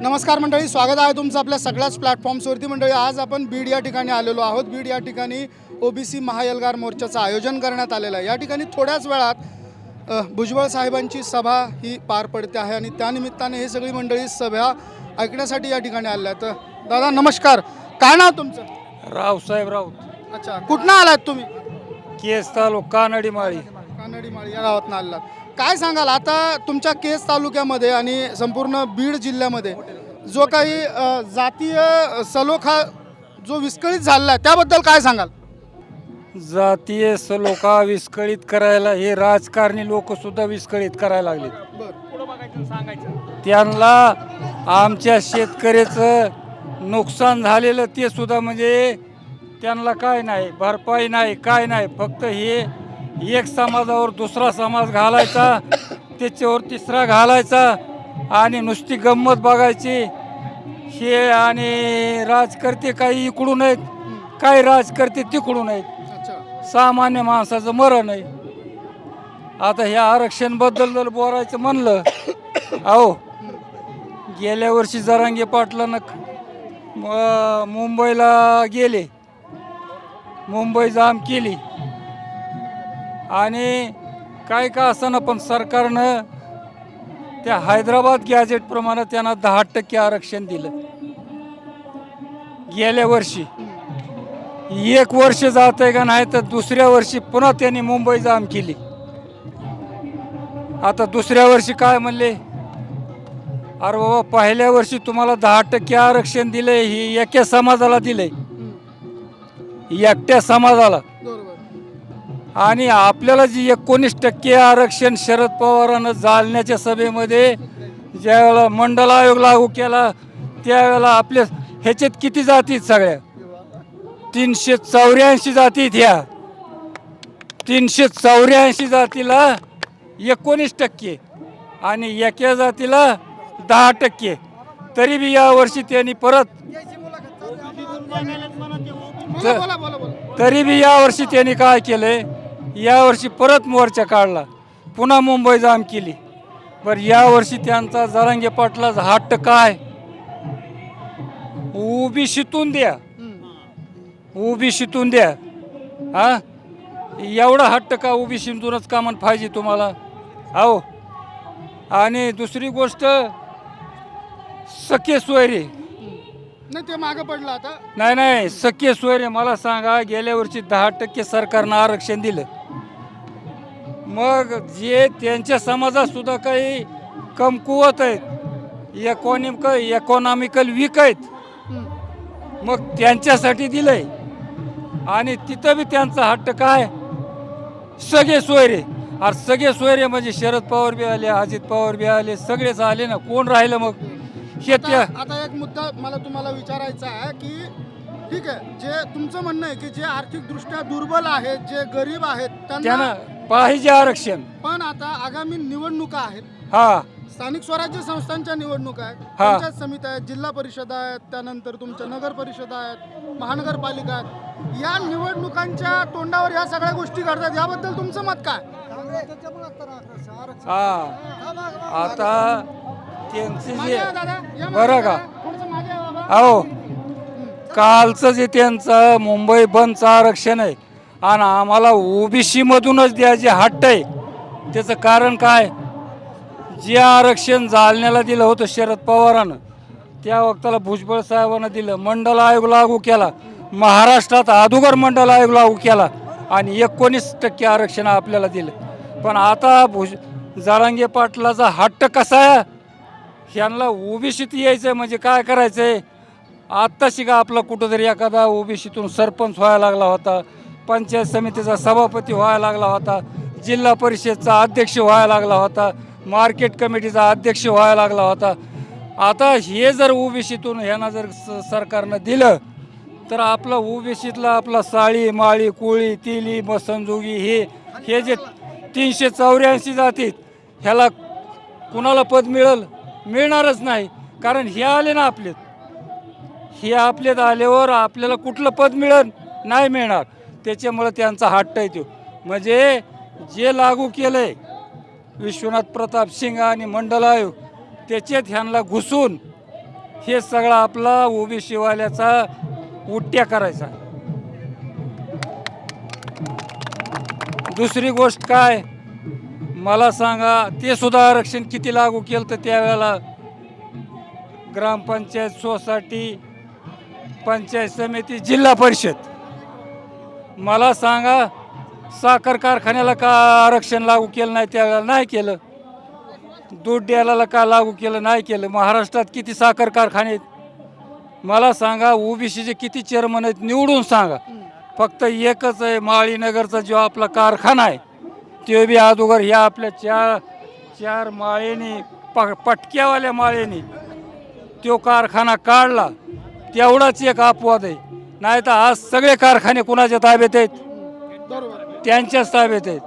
नमस्कार मंडळी स्वागत आहे तुमचं आपल्या सगळ्याच प्लॅटफॉर्म्सवरती मंडळी आज आपण बीड या ठिकाणी आलेलो आहोत. बीड या ठिकाणी ओबीसी महाएल्गार मोर्चाचं आयोजन करण्यात आलेलं आहे. या ठिकाणी थोड्याच वेळात भुजबळ साहेबांची सभा ही पार पडते आहे आणि त्यानिमित्ताने हे सगळी मंडळी सभा ऐकण्यासाठी या ठिकाणी आल्या आहेत. तर दादा नमस्कार. काय नाव तुमचं? रावसाहेब राऊत. अच्छा कुठनं आलात तुम्ही? केस तालुका कानडी माळी कानडी माळी या गावातनं आलात काय सांगाल? आता तुमच्या केस तालुक्यामध्ये आणि संपूर्ण बीड जिल्ह्यामध्ये जो काही अ, जातीय सलोखा जो विस्कळीत झालेला आहे त्याबद्दल काय सांगाल? जातीय सलोखा विस्कळीत करायला हे राजकारणी लोक सुद्धा विस्कळीत करायला लागले त्यांना आमच्या शेतकऱ्याचं नुकसान झालेलं ते सुद्धा म्हणजे त्यांना काय नाही भरपाई नाही काय नाही फक्त हे एक समाजावर दुसरा समाज घालायचा त्याच्यावर तिसरा घालायचा आणि नुसती गंमत बघायची. हे आणि राजकर्ते काही इकडून आहेत काही राजकर्ते तिकडून आहेत सामान्य माणसाचं मरण आहे. आता ह्या आरक्षणबद्दल जर बोलायचं म्हणलं अहो गेल्या वर्षी जरांगे पाटलानं मुंबईला गेले. मुंबई जाम केली. आणि काय का असताना पण सरकारनं त्या हैदराबाद गॅजेटप्रमाणे त्यांना दहा टक्के आरक्षण दिलं. गेल्या वर्षी. एक वर्ष जात आहे का नाही तर दुसऱ्या वर्षी पुन्हा त्यांनी मुंबई जाम केली. आता दुसऱ्या वर्षी काय म्हणले? अरे बाबा पहिल्या वर्षी तुम्हाला दहा टक्के आरक्षण दिले ही एका समाजाला दिले एकट्या समाजाला. बरोबर आणि आपल्याला जी एकोणीस टक्के आरक्षण शरद पवारानं जालन्याच्या सभेमध्ये ज्यावेळेला मंडल आयोग लागू केला त्यावेळेला आपल्या ह्याच्यात किती जाती सगळ्या? तीनशे चौऱ्याऐंशी जातीत ह्या. तीनशे चौऱ्याऐंशी जातीला एकोणीस टक्के आणि एका जातीला दहा टक्के. तरी बी यावर्षी त्यांनी परत तरी बी यावर्षी त्यांनी काय केलंय? यावर्षी परत मोर्चा काढला. पुन्हा मुंबई जाम केली. बरं यावर्षी त्यांचा जरांगे पाटलाचा हट्ट काय? उभी शितून द्या. उभी शितून द्या. हा? एवढा हट्ट का उभी शिंतूनच कामन पाहिजे तुम्हाला? अहो आणि दुसरी गोष्ट सखे सोयरे. नाही ते मागं पडलं आता. नाही नाही सख्य सोयरे मला सांगा गेल्या वर्षी दहा टक्के सरकारनं आरक्षण दिलं. मग जे त्यांच्या समाजात सुद्धा काही कमकुवत आहेत इकॉनिक इकॉनॉमिकल वीक आहेत मग त्यांच्यासाठी दिलंय. आणि तिथं बी त्यांचा हट्ट काय? सगळे सोयरे. अरे सगळे सोयरे म्हणजे शरद पवार बी आले अजित पवार बी आले सगळेच आले ना. कोण राहिलं मग? हे त्या आता एक मुद्दा मला तुम्हाला विचारायचा आहे की ठीक आहे जे तुमचं म्हणणं आहे की जे आर्थिकदृष्ट्या दुर्बल आहेत जे गरीब आहेत त्यांना पाहिजे आरक्षण. पण आता आगामी निवडणुका आहेत. हा. स्थानिक स्वराज्य संस्थांच्या निवडणुका आहेत. हा. पंचायत समित्या आहेत जिल्हा परिषद आहेत त्यानंतर तुमच्या नगर परिषद आहेत महानगरपालिका आहेत. या निवडणुकांच्या तोंडावर या सगळ्या गोष्टी घडतात. याबद्दल तुमचं मत काय? हा. आता त्यांचे मागे जे या दादा, या मागे बरं का? जरा. थोडंसं मागे या बाबा. अहो कालचं जे त्यांचं मुंबई बंदचं आरक्षण आहे आणि आम्हाला ओबीसीमधूनच द्यायचे हट्ट आहे. त्याचं कारण काय? जे आरक्षण जालन्याला दिलं होतं शरद पवारानं त्या वक्ताला भुजबळ साहेबांना दिलं मंडल आयोग लागू केला महाराष्ट्रात अदुगर मंडल आयोग लागू केला आणि एकोणीस टक्के आरक्षण आपल्याला दिलं. पण आता भुज जारांगे पाटलाचा हट्ट कसा आहे? ह्यांना ओबीसीत यायचं म्हणजे काय करायचं आहे शिका का आपला कुठंतरी एखादा ओबीसीतून सरपंच व्हायला लागला होता? पंचायत समितीचा सभापती व्हायला लागला होता जिल्हा परिषदचा अध्यक्ष व्हायला लागला होता मार्केट कमिटीचा अध्यक्ष व्हायला लागला होता. आता हे जर ओबीसीतून ह्यांना जर स सरकारनं दिलं तर आपला ओबीसीतला आपला साळी माळी कोळी तिली मसंजोगी हे हे जे तीनशे चौऱ्याऐंशी जातीत ह्याला कुणाला पद मिळेल मिळणारच नाही. कारण हे आले ना आपलेत. हे आपल्यात आल्यावर आपल्याला कुठलं पद मिळेल? नाही मिळणार. त्याच्यामुळे त्यांचा हट्ट येतो म्हणजे जे लागू केलं आहे विश्वनाथ प्रताप सिंग आणि मंडल आयोग त्याच्यात ह्यांना घुसून हे सगळं आपला ओबीसीवाल्याचा उट्ट्या करायचा. दुसरी गोष्ट काय? मला सांगा ते सुद्धा आरक्षण किती लागू केलं तर त्यावेळेला? ग्रामपंचायत सोसायटी पंचायत समिती जिल्हा परिषद. मला सांगा साखर कारखान्याला का आरक्षण लागू केलं नाही त्यावेळेला नाही केलं? दूध द्यायला का लागू केलं नाही केलं? महाराष्ट्रात किती साखर कारखाने आहेत? मला सांगा ओबीसीचे किती चेअरमन आहेत? निवडून सांगा. फक्त एकच आहे माळीनगरचा जो आपला कारखाना आहे तो बी अगोदर ह्या आपल्या चार चार माळेनी प पटक्यावाल्या माळेनी तो कारखाना काढला. तेवढाच एक अपवाद आहे. नाही तर आज सगळे कारखाने कुणाच्या ताब्यात आहेत? त्यांच्याच ताब्यात आहेत.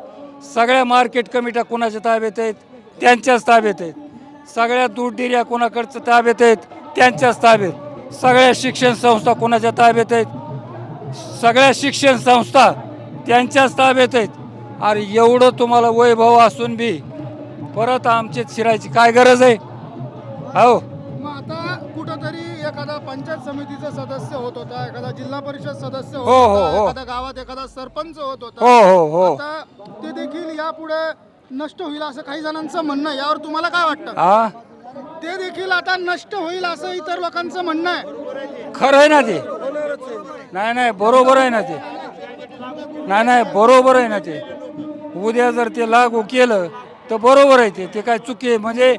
सगळ्या मार्केट कमिट्या कोणाच्या ताब्यात आहेत? त्यांच्याच ताब्यात आहेत. सगळ्या दूध डेऱ्या कोणाकडच्या ताब्यात आहेत? त्यांच्याच ताब्यात. सगळ्या शिक्षण संस्था कोणाच्या ताब्यात आहेत? सगळ्या शिक्षण संस्था त्यांच्याच ताब्यात आहेत. अरे एवढं तुम्हाला वैभव असून बी परत आमचे शिरायची काय गरज आहे? हो मग आता कुठंतरी एखादा पंचायत समितीचा सदस्य होत होता एखादा जिल्हा परिषद सदस्य होत हो, हो, होता हो. एखाद्या गावात एखादा सरपंच होत होता. हो हो हो. आता ते देखील यापुढे नष्ट होईल असं काही जणांचं म्हणणं आहे. यावर तुम्हाला काय वाटतं? हा ते देखील आता नष्ट होईल असं इतर लोकांचं म्हणणं आहे. खरं आहे ना ते? नाही नाही बरोबर आहे ना ते. नाही नाही बरोबर आहे ना ते. उद्या जर ते लागू केलं तर बरोबर आहे ते. ते काय चुकी आहे? म्हणजे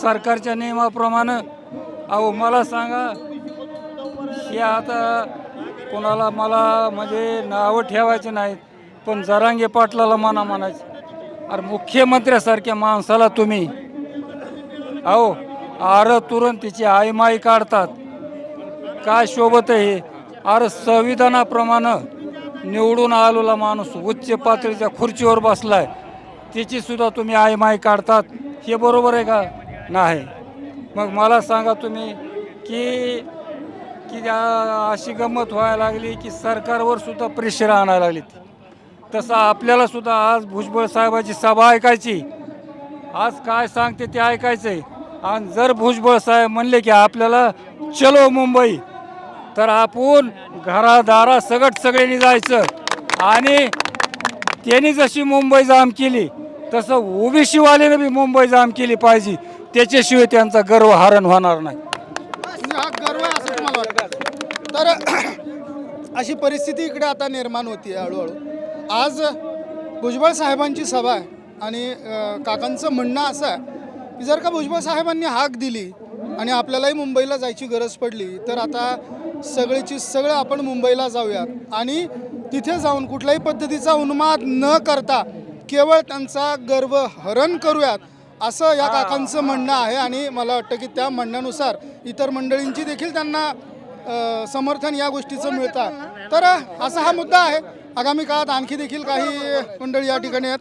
सरकारच्या नियमाप्रमाणे अहो मला सांगा हे आता कोणाला मला म्हणजे नावं ठेवायचे नाहीत पण जरांगे पाटलाला माना म्हणायचे. अरे मुख्यमंत्र्यासारख्या माणसाला तुम्ही. अहो आर तुरंत तिची आईमाई काढतात. काय शोभत आहे हे? अरे संविधानाप्रमाणे निवडून आलेला माणूस उच्च पातळीच्या खुर्चीवर बसलाय. तिचीसुद्धा तुम्ही आईमाई काढतात. हे बरोबर आहे का? नाही. मग मला सांगा तुम्ही की की त्या अशी गंमत व्हायला लागली की सरकारवर सुद्धा प्रेशर आणायला लागली तसं आपल्याला सुद्धा आज भुजबळ साहेबाची सभा ऐकायची. आज काय सांगते ते ऐकायचं आहे आणि जर भुजबळ साहेब म्हणले की आपल्याला चलो मुंबई तर आपण घरादारा सगट सगळ्यांनी जायचं. आणि त्यांनी जशी मुंबई जाम केली तसं ओबीसीवाल्यानं बी मुंबई जाम केली पाहिजे. त्याच्याशिवाय त्यांचा गर्व हरण होणार नाही म्हणजे हा गर्व आहे असं तुम्हाला वाटतं तर अशी परिस्थिती इकडे आता निर्माण होती हळूहळू. आज भुजबळ साहेबांची सभा आहे आणि काकांचं म्हणणं असं आहे की जर का भुजबळ साहेबांनी हाक दिली आणि आपल्यालाही मुंबईला जायची गरज पडली तर आता सगळीची सगळं आपण मुंबईला जाऊयात. आणि तिथे जाऊन कुठल्याही पद्धतीचा उन्माद न करता केवळ त्यांचा गर्व हरण करूयात असं या काकांचं म्हणणं आहे. आणि मला वाटतं की त्या म्हणण्यानुसार इतर मंडळींची देखील त्यांना समर्थन या गोष्टीचं मिळतं तर असा हा मुद्दा आहे. आगामी काळात आणखी देखील काही मंडळी या ठिकाणी आहेत.